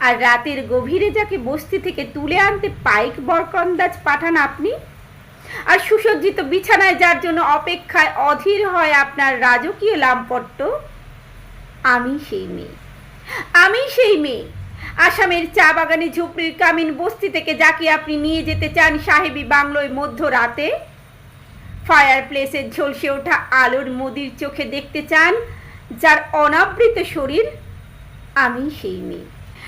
আর রাতের গভীরে যাকে বস্তি থেকে তুলে আনতে পাইক বরকন্দাজ পাঠান আপনি? আর সুসজ্জিত বিছানায় যার জন্য অপেক্ষায় অধীর হয় আপনার রাজকীয় লাম্পট্য? আমি সেই মেয়ে। আমি সেই মেয়ে। আসামের চা বাগানে ঝুপড়ির কামিন বস্তি থেকে যাকে আপনি নিয়ে যেতে চান সাহেবী বাংলোয় মধ্যরাতে ফায়ার প্লেসের ঝলসে ওঠা আলোর মোদির চোখে দেখতে চান যার অনাবৃত শরীর? আমি সেই মেয়ে।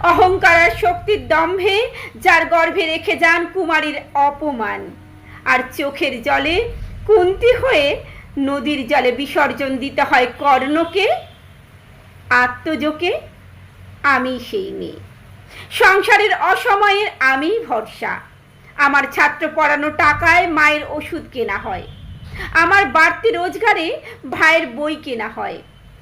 অহংকার আর শক্তির দম্ভে যার গর্ভে রেখে যান কুমারীর অপমান। আর চোখের জলে কুন্তি হয়ে নদীর জলে বিসর্জন দিতে হয় কর্ণকে, আত্মজোকে, আমি সেই মেয়ে। সংসারের অসময়ের আমি ভরসা। আমার ছাত্র পড়ানো টাকায় মায়ের ওষুধ কেনা হয়। আমার বাড়তি রোজগারে ভাইয়ের বই কেনা হয়।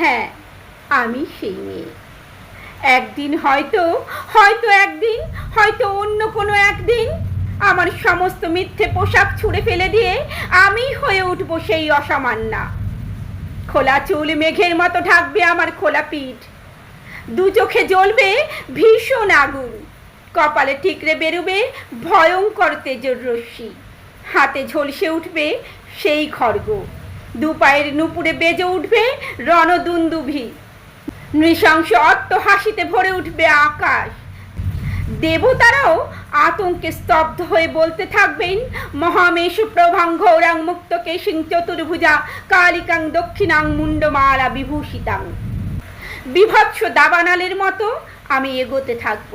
হ্যাঁ আমি সেই মেয়ে। একদিন হয়তো হয়তো একদিন, হয়তো অন্য কোনো একদিন আমার সমস্ত মিথ্যে পোশাক ছুঁড়ে ফেলে দিয়ে আমি হয়ে উঠবো সেই অসামান্যা খোলা চুল মেঘের মতো ঢাকবে আমার খোলা পিঠ। দু চোখে জ্বলবে ভীষণ আগুন। কপালে ঠিকরে বেরোবে ভয়ঙ্কর তেজর রশ্মি। হাতে ঝলসে উঠবে সেই খড়গ দু পায়ের নুপুরে বেজে উঠবে রণদুন্দুভি। নৃশংস অট্ট হাসিতে ভরে উঠবে আকাশ। দেবতারাও আতঙ্কে স্তব্ধ হয়ে বলতে থাকবেন মহামেশ প্রভাং ঘৌরাং মুক্ত কেশিং চতুর্ভুজা কালিকাং দক্ষিণাং মুন্ডমালা বিভূষিতাং। বিভৎস দাবানালের মতো আমি এগোতে থাকব।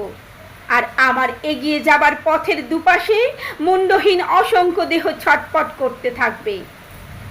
আর আমার এগিয়ে যাবার পথের দুপাশে মুন্ডহীন অসংখ্য দেহ ছটপট করতে থাকবে।